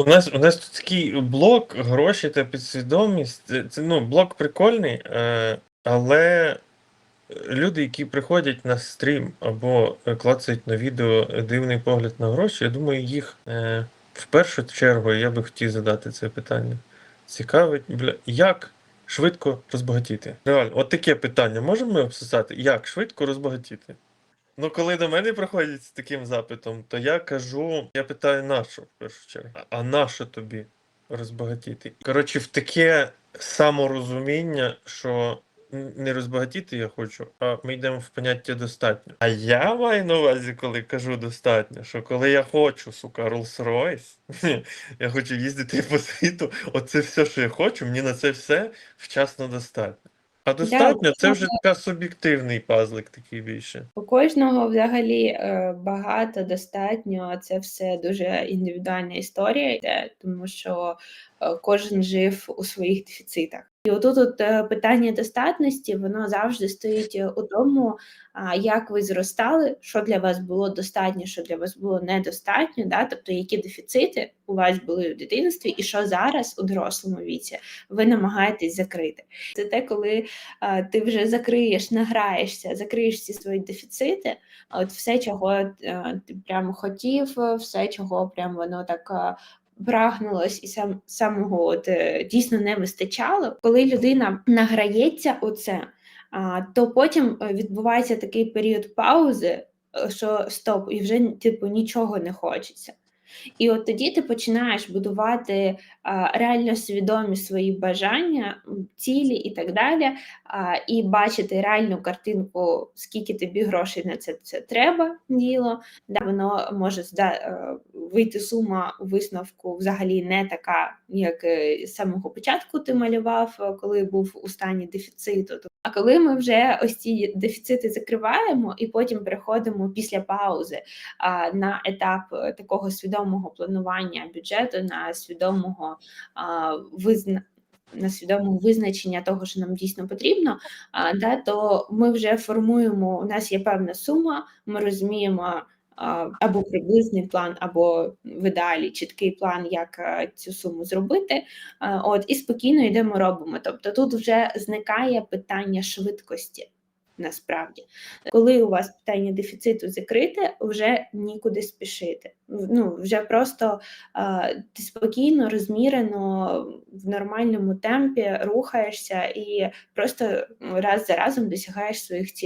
У нас у нас тут такий блок, гроші та підсвідомість. Це, ну, блок прикольний, е, але люди, які приходять на стрім або е, клацають на відео дивний погляд на гроші, я думаю, їх е, в першу чергу я би хотів задати це питання. Цікавить, бля, як швидко розбагатіти? Реально, от таке питання можемо ми обсосати? Як швидко розбагатіти? Ну, коли до мене приходять з таким запитом, то я кажу, я питаю нашу в першу чергу. А- А нащо тобі розбагатіти? Коротше, в таке саморозуміння, що не розбагатіти я хочу, а ми йдемо в поняття достатньо. А я маю на увазі, коли кажу достатньо, що коли я хочу, сука, Rolls-Royce, я хочу їздити по світу, оце все, що я хочу, мені на це все вчасно достатньо. А достатньо це вже така суб'єктивний пазлик такий більше. У кожного взагалі е, багато, достатньо. Це все дуже індивідуальна історія, йде, тому що е, кожен жив у своїх дефіцитах. І отут от е, питання достатності, воно завжди стоїть е, у тому, як ви зростали, що для вас було достатньо, що для вас було недостатньо, да? тобто які дефіцити у вас були в дитинстві, і що зараз у дорослому віці ви намагаєтесь закрити. Це те, коли ти вже закриєш, награєшся, закриєш всі свої дефіцити, от все, чого е, ти прямо хотів, все, чого прямо воно так. Прагнулось і сам самого от е, дійсно не вистачало. Коли людина награється у це, то потім е, відбувається такий період паузи, е, що стоп, і вже типу нічого не хочеться. І от тоді ти починаєш будувати а, реально свідомі свої бажання, цілі і так далі, а, і бачити реальну картинку, скільки тобі грошей на це, це треба діло. Да, воно може зда, е, вийти сума у висновку взагалі не така, як е, з самого початку ти малював, е, коли був у стані дефіциту. А коли ми вже ось ці дефіцити закриваємо і потім переходимо після паузи а, на етап е, такого свідомого планування бюджету, на свідомого а, визна. На свідомого визначення того, що нам дійсно потрібно, а, да, то ми вже формуємо. У нас є певна сума, ми розуміємо або приблизний план, або в ідеалі чіткий план, як цю суму зробити. От і спокійно йдемо, робимо. Тобто тут вже зникає питання швидкості. Насправді, коли у вас питання дефіциту закрите, вже нікуди спішити. Ну вже просто а, ти спокійно, розмірено в нормальному темпі рухаєшся і просто раз за разом досягаєш своїх цілей.